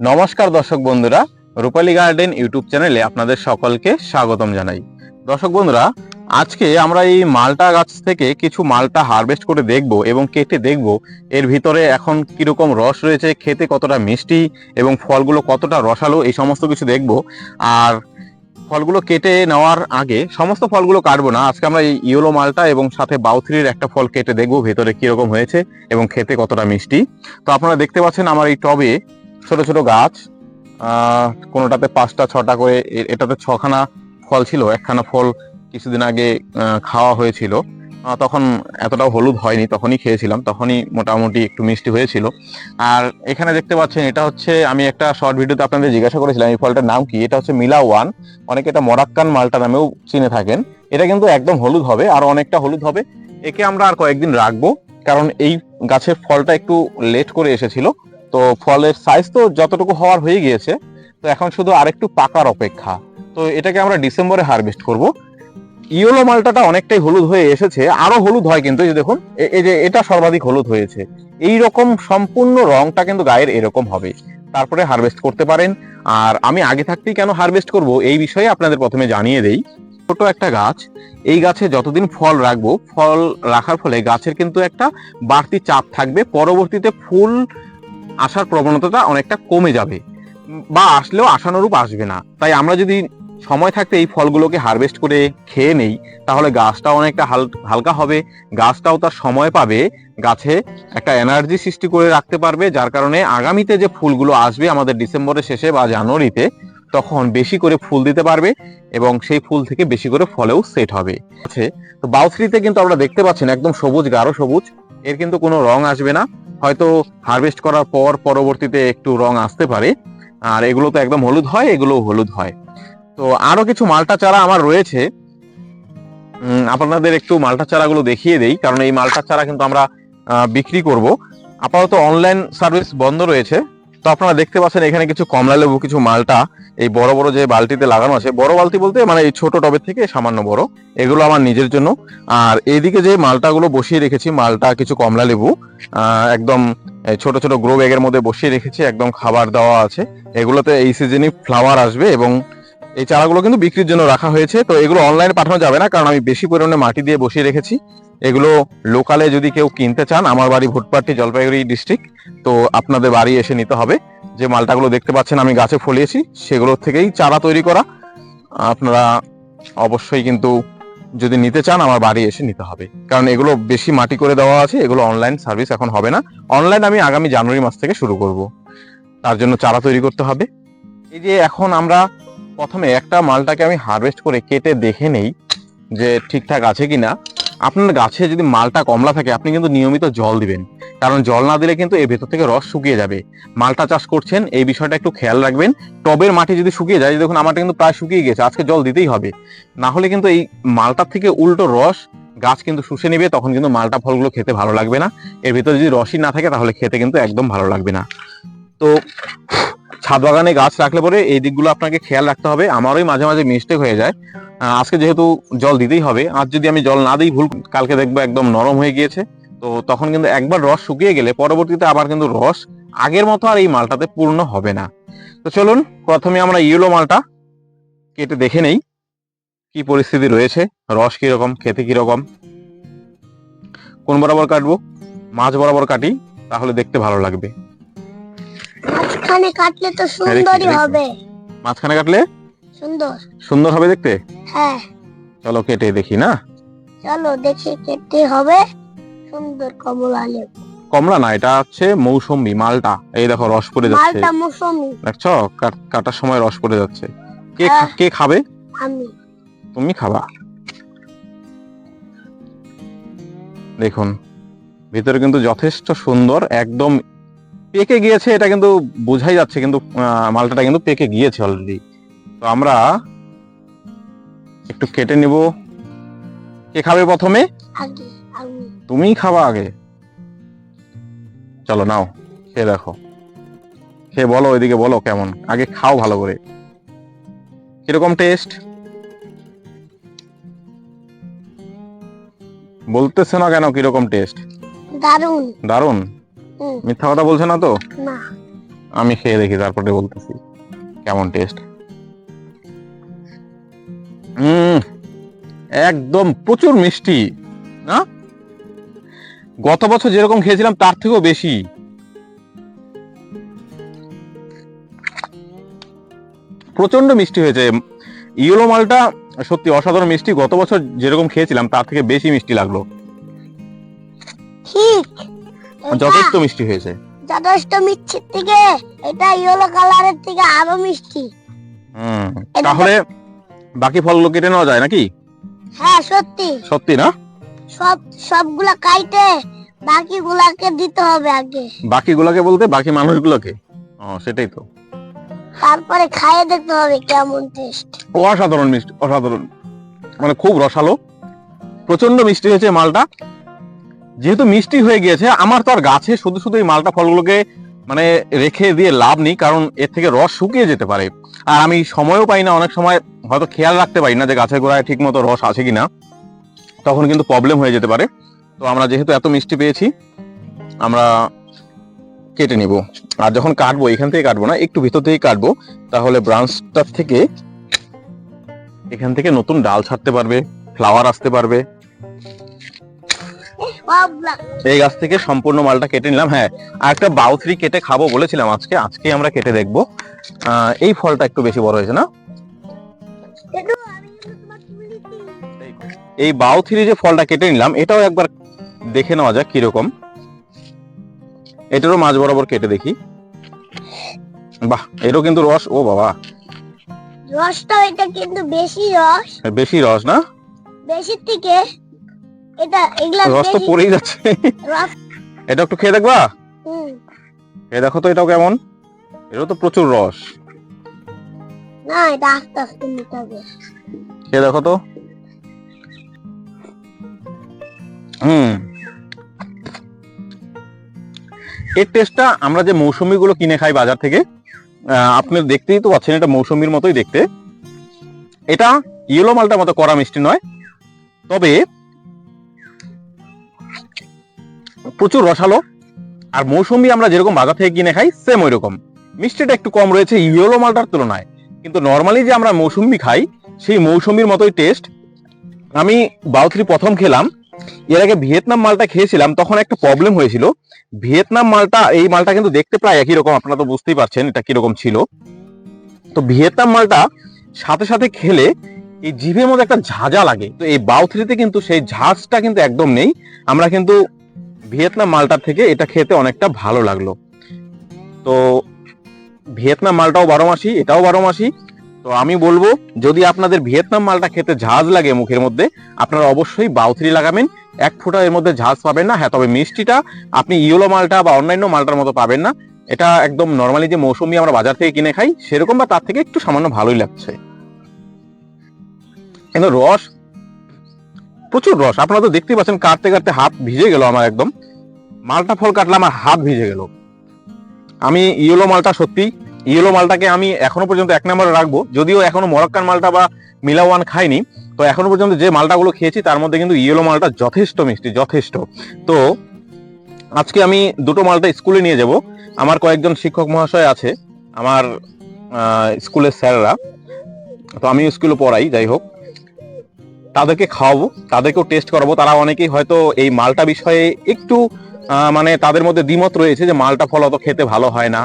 নমস্কার দর্শক বন্ধুরা, রূপালী গার্ডেন ইউটিউব চ্যানেলে আপনাদের সকলকে স্বাগতম জানাই। দর্শক বন্ধুরা, আজকে আমরা এই মালটা গাছ থেকে কিছু মালটা হারভেস্ট করে দেখব এবং কেটে দেখব এর ভিতরে এখন কীরকম রস রয়েছে, খেতে কতটা মিষ্টি এবং ফলগুলো কতটা রসালো, এই সমস্ত কিছু দেখব। আর ফলগুলো কেটে নেওয়ার আগে সমস্ত ফলগুলো কাটবো না, আজকে আমরা এই ইয়েলো মালটা এবং সাথে বাউথ্রির একটা ফল কেটে দেখব, ভেতরে কীরকম হয়েছে এবং খেতে কতটা মিষ্টি। তো আপনারা দেখতে পাচ্ছেন আমার এই টবে ছোট ছোট গাছ কোনোটাতে পাঁচটা, ছটা করে এটাতে ছখানা ফল ছিল, একখানা ফল কিছুদিন আগে খাওয়া হয়েছিল। তখন এতটাও হলুদ হয়নি, তখনই খেয়েছিলাম, তখনই মোটামুটি একটু মিষ্টি হয়েছিল। আর এখানে দেখতে পাচ্ছেন, এটা হচ্ছে, আমি একটা শর্ট ভিডিওতে আপনাদের জিজ্ঞাসা করেছিলাম, এই ফলটার নাম কি? এটা হচ্ছে মিলা ওয়ান অনেকে এটা মরাক্কান মালটা নামেও চিনে থাকেন। এটা কিন্তু একদম হলুদ হবে, আর অনেকটা হলুদ হবে। একে আমরা আর কয়েকদিন রাখব, কারণ এই গাছের ফলটা একটু লেট করে এসেছিল। তো ফলের সাইজ তো যতটুকু হওয়ার হয়ে গিয়েছে, তো এখন শুধু আরেকটু পাকার অপেক্ষা। তো এটাকে আমরা ডিসেম্বরে হারভেস্ট করব। ইয়েলো মালটাটা অনেকটাই হলুদ হয়ে এসেছে, আরও হলুদ হয় কিন্তু এই দেখুন এই যে এটা সর্বাধিক হলুদ হয়েছে। এই রকম সম্পূর্ণ রংটা কিন্তু গায়ের এরকম হবে। তারপরে হারভেস্ট করতে পারেন। আর আমি আগে থাকতেই কেন হারভেস্ট করব, এই বিষয়ে আপনাদের প্রথমে জানিয়ে দেই। ছোট একটা গাছ, এই গাছে যতদিন ফল রাখব, ফল রাখার ফলে গাছের কিন্তু একটা বাড়তি চাপ থাকবে। পরবর্তীতে ফুল আসার প্রবণতাটা অনেকটা কমে যাবে। বা আসলেও আশানুরূপ আসবে না। তাই আমরা যদি সময় থাকতে এই ফলগুলোকে হারভেস্ট করে খেয়ে নেই, তাহলে গাছটাও অনেকটা হাল- হালকা হবে। গাছটাও তার সময় পাবে, গাছে একটা এনার্জি সৃষ্টি করে রাখতে পারবে, যার কারণে আগামীতে যে ফুলগুলো আসবে আমাদের ডিসেম্বরের শেষে বা জানুয়ারিতে, তখন বেশি করে ফুল দিতে পারবে এবং সেই ফুল থেকে বেশি করে ফলেও সেট হবে। আছে। তো বাউথরিতে কিন্তু আমরা দেখতে পাচ্ছেন একদম সবুজ, গাঢ় সবুজ। এর কিন্তু কোনো রং আসবে না। হয়তো হারভেস্ট করার পর পরবর্তীতে একটু রং আসতে পারে। আর এগুলো তো একদম হলুদ হয় এগুলো হলুদ হয়। তো আরও কিছু মালটা চারা আমার রয়েছে। আপনাদের একটু মালটা চারাগুলো দেখিয়ে দেই, কারণ এই মালটা চারা কিন্তু আমরা বিক্রি করব। আপাতত অনলাইন সার্ভিস বন্ধ রয়েছে। তো আপনারা দেখতে পাচ্ছেন এখানে কিছু কমলা লেবু, কিছু মালটা, এই বড় বড় যে বালতিতে লাগানো আছে, বড় বালতি বলতে মানে এই ছোট টবের থেকে সামান্য বড়, এগুলো আমার নিজের জন্য। আর এইদিকে যে মালটাগুলো বসিয়ে রেখেছি, মালটা কিছু কমলা লেবু একদম ছোট ছোট গ্রো ব্যাগের মধ্যে বসিয়ে রেখেছি, একদম খাবার দেওয়া আছে। এগুলোতে এই সিজনই ফ্লাওয়ার আসবে এবং এই চারাগুলো কিন্তু বিক্রির জন্য রাখা হয়েছে। তো এগুলো অনলাইনে পাঠানো যাবে না, কারণ আমি বেশি পরিমাণে মাটি দিয়ে বসিয়ে রেখেছি। এগুলো লোকালে যদি কেউ কিনতে চান, আমার বাড়ি ভুটপাট্টি জলপাইগুড়ি ডিস্ট্রিক্ট তো আপনাদের বাড়ি এসে নিতে হবে। যে মালটাগুলো দেখতে পাচ্ছেন, আমি গাছে ফলিয়েছি সেগুলোর থেকেই চারা তৈরি করা। আপনারা অবশ্যই কিন্তু যদি নিতে চান, আমার বাড়ি এসে নিতে হবে। কারণ এগুলো বেশি মাটি করে দেওয়া আছে, এগুলো অনলাইন সার্ভিস এখন হবে না। অনলাইন আমি আগামী জানুয়ারি মাস থেকে শুরু করব। তার জন্য চারা তৈরি করতে হবে। এই যে এখন আমরা প্রথমে একটা মালটাকে আমি হারভেস্ট করে কেটে দেখে নেই যে ঠিকঠাক আছে কিনা। আপনার গাছে যদি মালটা কমলা থাকে, আপনি কিন্তু নিয়মিত জল দিবেন। কারণ জল না দিলে কিন্তু এর ভেতর থেকে রস শুকিয়ে যাবে। মালটা চাষ করছেন, এই বিষয়টা একটু খেয়াল রাখবেন। টবের মাটি যদি শুকিয়ে যায়, দেখুন আমারটা কিন্তু প্রায় শুকিয়ে গেছে আজকে জল দিতেই হবে। না হলে কিন্তু এই মালটার থেকে উল্টো রস গাছ কিন্তু শুষে নেবে, তখন কিন্তু মালটা ফলগুলো খেতে ভালো লাগবে না। এর ভিতরে যদি রসই না থাকে, তাহলে খেতে কিন্তু একদম ভালো লাগবে না। তো ছাদ বাগানে গাছ রাখলে পরে এই দিকগুলো আপনাকে খেয়াল রাখতে হবে। আমারই মাঝে মাঝে মিস্টেক হয়ে যায়। আজকে যেহেতু জল দিতেই হবে, আজ যদি আমি জল না দিই, ভুল কালকে দেখব একদম নরম হয়ে গিয়েছে। তো তখন কিন্তু একবার রস শুকিয়ে গেলে পরবর্তীতে আবার কিন্তু রস আগের মতো আর এই মালটাতে পূর্ণ হবে না। তো চলুন, প্রথমে আমরা ইয়েলো মালটা কেটে দেখে নেই। কি পরিস্থিতি রয়েছে, রস কীরকম, খেতে কীরকম? কোন বরাবর কাটবো? মাছ বরাবর কাটি, তাহলে দেখতে ভালো লাগবে। মাঝখানে কাটলে তো সুন্দরই হবে। মাঝখানে কাটলে? সুন্দর। সুন্দর হবে দেখতে? হ্যাঁ। চলো কেটে দেখি না? চলো দেখি কেটে হবে। সুন্দর কমলা লেবু কমলা না এটা হচ্ছে মৌসুম্বি মালটা। এই দেখো রস পড়ে যাচ্ছে। মালটা মৌসুমি। দেখছ? কাটার সময় রস পড়ে যাচ্ছে। কে হ্যাঁ। কে খাবে? আমি। তুমি খাবা। দেখুন ভিতরে কিন্তু যথেষ্ট সুন্দর একদম পেকে গিয়েছে এটা কিন্তু বোঝাই যাচ্ছে কিন্তু মালটাটা কিন্তু পেকে গিয়েছে অলরেডি তো আমরা একটু কেটে নিব। কে খাবে প্রথমে? তুমি খাবা আগে। চলো নাও খেয়ে দেখো। খেয়ে বলো ওইদিকে বলো কেমন। আগে খাও ভালো করে। কীরকম টেস্ট বলতেছে না কেন কীরকম টেস্ট দারুণ দারুণ মিথ্যা কথা বলছে না তো? না। আমি খেয়ে দেখি তারপরে বলতেছি। কেমন টেস্ট হুম একদম প্রচুর মিষ্টি না? গত বছর যেরকম খেয়েছিলাম তার থেকেও বেশি। প্রচণ্ড মিষ্টি হয়েছে। ইয়েলো মালটা সত্যি অসাধারণ মিষ্টি। গত বছর যেরকম খেয়েছিলাম তার থেকে বেশি মিষ্টি লাগল। ঠিক। যথেষ্ট মিষ্টি হয়েছে। যথেষ্ট মিষ্টির থেকে এটা ইয়েলো কালারের থেকে আরও মিষ্টি। হুম তাহলে বাকি ফলগুলো কেটে নেওয়া যায় নাকি? হ্যাঁ সত্যি। সত্যি না? সব সবগুলা কাইটে বাকি গুলাকে দিতে হবে আগে। বাকিগুলোকে বলতে বাকি মানুষগুলোকে? ও সেটাই তো। তারপরে খাইয়ে দেখতে হবে কেমন টেস্ট অসাধারণ মিষ্টি অসাধারণ। মানে খুব রসালো। প্রচণ্ড মিষ্টি হয়েছে মালটা। যেহেতু মিষ্টি হয়ে গিয়েছে, আমার তো আর গাছে শুধু শুধু এই মালটা ফলগুলোকে মানে রেখে দিয়ে লাভ নেই, কারণ এর থেকে রস শুকিয়ে যেতে পারে। আর আমি সময়ও পাই না, অনেক সময় হয়তো খেয়াল রাখতে পারি না যে গাছের গোড়ায় ঠিক মতো রস আছে কিনা। তখন কিন্তু প্রবলেম হয়ে যেতে পারে। তো আমরা যেহেতু এত মিষ্টি পেয়েছি, আমরা কেটে নিব। আর যখন কাটবো, এখান থেকে কাটবো না, একটু ভিতর থেকে কাটবো, তাহলে ব্রাঞ্চটার থেকে এখান থেকে নতুন ডাল ছাড়তে পারবে ফ্লাওয়ার আসতে পারবে। এই গাছ থেকে সম্পূর্ণ মালটা কেটে নিলাম হ্যাঁ। আর একটা বাউথরি কেটে খাব বলেছিলাম আজকে আজকে আমরা কেটে দেখব। এই ফলটা একটু বেশি বড় হয়েছে না। এই বাউথরি যে ফলটা কেটে নিলাম এটাও একবার দেখে নেওয়া যাক কীরকম। এটারও মাঝ বরাবর কেটে দেখি। বাহ এরও কিন্তু রস ও বাবা। রসটা এটা কিন্তু বেশি রস। বেশি রস না? বেশির থেকে এটা এগুলা রস তো পড়েই যাচ্ছে। এটা একটু খেয়ে দেখবা? খেয়ে দেখো তো এটাও কেমন। এটাও তো প্রচুর রস। না এটা আস্তে আস্তে নিতে হবে। খেয়ে দেখো তো। হুম। এর টেস্টটা আমরা যে মৌসুমি গুলো কিনে খাই বাজার থেকে আহ, আপনি দেখতেই তো পাচ্ছেন এটা মৌসুমির মতোই দেখতে। এটা ইয়েলো মালটার মতো কড়া মিষ্টি নয়। তবে প্রচুর রসালো। আর মৌসুমি আমরা যেরকম বাজার থেকে কিনে খাই সেম ওই রকম মিষ্টিটা একটু কম রয়েছে ইয়েলো মালটার তুলনায়। কিন্তু নর্মালি যে আমরা মৌসুমি খাই, সেই মৌসুমির মতোই টেস্ট আমি বাউথরি প্রথম খেলাম, এর আগে ভিয়েতনাম মালটা খেয়েছিলাম, তখন একটা প্রবলেম হয়েছিল। ভিয়েতনাম মালটা, এই মালটা কিন্তু দেখতে প্রায় একই রকম, আপনারা তো বুঝতেই পারছেন এটা কীরকম ছিল। তো ভিয়েতনাম মালটা সাথে সাথে খেলে এই জিভের মধ্যে একটা ঝাঁঝা লাগে। তো এই বাউথরিতে কিন্তু সেই ঝাঁজটা কিন্তু একদম নেই। আমরা কিন্তু ভিয়েতনাম মালটার থেকে এটা খেতে অনেকটা ভালো লাগল। তো ভিয়েতনাম মালটাও বারো মাসি, এটাও বারো মাসি। তো আমি বলব, যদি আপনাদের ভিয়েতনাম মালটা খেতে ঝাঁজ লাগে মুখের মধ্যে, আপনারা অবশ্যই বাউথরি লাগাবেন। এক ফোঁটা এর মধ্যে ঝাঁজ পাবেন না। হ্যাঁ তবে মিষ্টিটা আপনি ইয়েলো মালটা বা অন্যান্য মালটার মতো পাবেন না। এটা একদম নর্মালি যে মৌসুমি আমরা বাজার থেকে কিনে খাই, সেরকম বা তার থেকে একটু সামান্য ভালোই লাগছে। কিন্তু রস প্রচুর রস। আপনারা তো দেখতেই পাচ্ছেন কাটতে কাটতে হাত ভিজে গেল আমার একদম। মালটা ফল কাটলে আমার হাত ভিজে গেল। আমি ইয়েলো মালটা সত্যি, ইয়েলো মালটাকে আমি এখনও পর্যন্ত এক নম্বরে রাখব। যদিও এখনও মরক্কান মালটা বা মিলাওয়ান খাইনি, তো এখনও পর্যন্ত যে মালটাগুলো খেয়েছি তার মধ্যে কিন্তু ইয়েলো মালটা যথেষ্ট মিষ্টি, যথেষ্ট। তো আজকে আমি দুটো মালটা স্কুলে নিয়ে যাব। আমার কয়েকজন শিক্ষক মহাশয় আছে, আমার স্কুলের স্যাররা। তো আমি স্কুলে পড়াই, যাই হোক। তাদেরকে খাওয়াবো, তাদেরকেও টেস্ট করাবো। তারা অনেকেই হয়তো এই মালটা বিষয়ে একটু মানে তাদের মধ্যে দ্বিমত রয়েছে যে মালটা ফল অত খেতে ভালো হয় না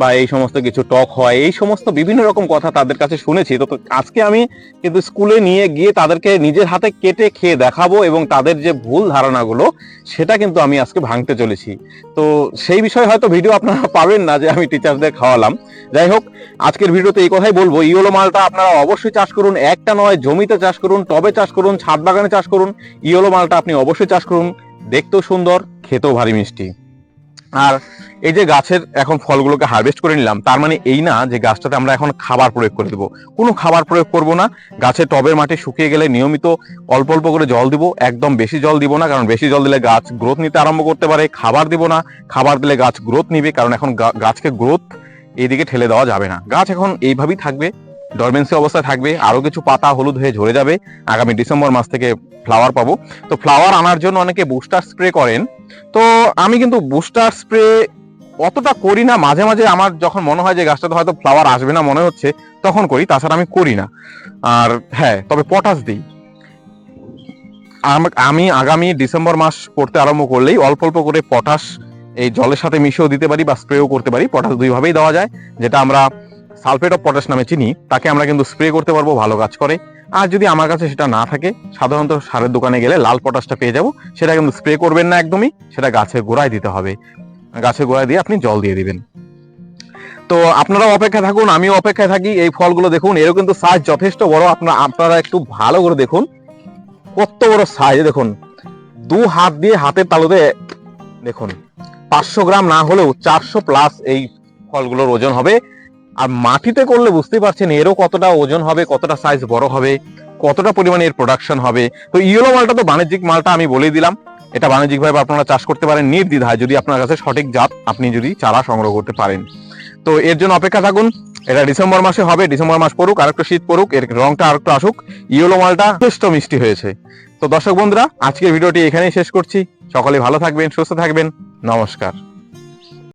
বা এই সমস্ত কিছু টক হয়। এই সমস্ত বিভিন্ন রকম কথা তাদের কাছে শুনেছি। তো আজকে আমি কিন্তু স্কুলে নিয়ে গিয়ে তাদেরকে নিজের হাতে কেটে খেয়ে দেখাবো এবং তাদের যে ভুল ধারণাগুলো, সেটা কিন্তু আমি আজকে ভাঙতে চলেছি। তো সেই বিষয়ে হয়তো ভিডিও আপনারা পাবেন না যে আমি টিচারদের খাওয়ালাম। যাই হোক, আজকের ভিডিওতে এই কথাই বলব। ইয়েলো মালটা আপনারা অবশ্যই চাষ করুন। একটা নয়, জমিতে চাষ করুন, টবে চাষ করুন, ছাদ বাগানে চাষ করুন। ইয়েলো মালটা আপনি অবশ্যই চাষ করুন। দেখতেও সুন্দর, খেতেও ভারী মিষ্টি। আর এই যে গাছের এখন ফলগুলোকে হারভেস্ট করে নিলাম, তার মানে এই না যে গাছটাতে আমরা এখন খাবার প্রয়োগ করে দেবো। কোনো খাবার প্রয়োগ করব না। গাছের টবের মাটি শুকিয়ে গেলে নিয়মিত অল্প অল্প করে জল দিব। একদম বেশি জল দিব না, কারণ বেশি জল দিলে গাছ গ্রোথ নিতে আরম্ভ করতে পারে। খাবার দিব না। খাবার দিলে গাছ গ্রোথ নিবে, কারণ এখন গাছকে গ্রোথ এইদিকে ঠেলে দেওয়া যাবে না। গাছ এখন এইভাবেই থাকবে ডরমেন্সি অবস্থায় থাকবে আরও কিছু পাতা হলুদ হয়ে ঝরে যাবে। আগামী ডিসেম্বর মাস থেকে ফ্লাওয়ার পাবো। তো ফ্লাওয়ার আনার জন্য অনেকে বুস্টার স্প্রে করেন। তো আমি কিন্তু বুস্টার স্প্রে অতটা করি না। মাঝে মাঝে আমার যখন মনে হয় যে গাছটাতে হয়তো ফ্লাওয়ার আসবে না মনে হচ্ছে, তখন করি, তাছাড়া আমি করি না। আর হ্যাঁ তবে পটাশ দিই। আমি আগামী ডিসেম্বর মাস পড়তে আরম্ভ করলেই অল্প অল্প করে পটাশ এই জলের সাথে মিশিয়েও দিতে পারি বা স্প্রেও করতে পারি পটাশ দুইভাবেই দেওয়া যায়, যেটা আমরা সালফেট অফ পটাশ নামে চিনি, তাকে আমরা কিন্তু স্প্রে করতে পারব, ভালো কাজ করে। আর যদি আমার কাছে সেটা না থাকে, সাধারণত সারের দোকানে গেলে লাল পটাশটা পেয়ে যাব, সেটা কিন্তু স্প্রে করবেন না একদমই, সেটা গাছের গোড়ায় দিতে হবে। গাছের গোড়ায় দিয়ে আপনি জল দিয়ে দিবেন। তো আপনারা অপেক্ষায় থাকুন, আমিও অপেক্ষায় থাকি, এই ফলগুলো দেখুন, এরও কিন্তু সাইজ যথেষ্ট বড় আপনারা আপনারা একটু ভালো করে দেখুন, কত বড় সাইজ দেখুন, দু হাত দিয়ে হাতের তালুতে দেখুন। পাঁচশো গ্রাম না হলেও চারশো প্লাস এই ফলগুলোর ওজন হবে। আর মাটিতে করলে বুঝতেই পারছেন এরও কতটা ওজন হবে, কতটা সাইজ বড় হবে, কতটা পরিমাণে এর প্রোডাকশন হবে। তো ইয়েলো মালটা তো বাণিজ্যিক মালটা আমি বলেই দিলাম। এটা বাণিজ্যিকভাবে আপনারা চাষ করতে পারেন নির্দ্বিধায়, যদি আপনার কাছে সঠিক জাত, আপনি যদি চারা সংগ্রহ করতে পারেন। তো এর জন্য অপেক্ষা থাকুন, এটা ডিসেম্বর মাসে হবে, ডিসেম্বর মাস পড়ুক, আর একটু শীত পড়ুক, এর রংটা আর একটু আসুক, ইয়েলো মালটা যথেষ্ট মিষ্টি হয়েছে। তো দর্শক বন্ধুরা, আজকের ভিডিওটি এখানেই শেষ করছি। সকলে ভালো থাকবেন, সুস্থ থাকবেন। নমস্কার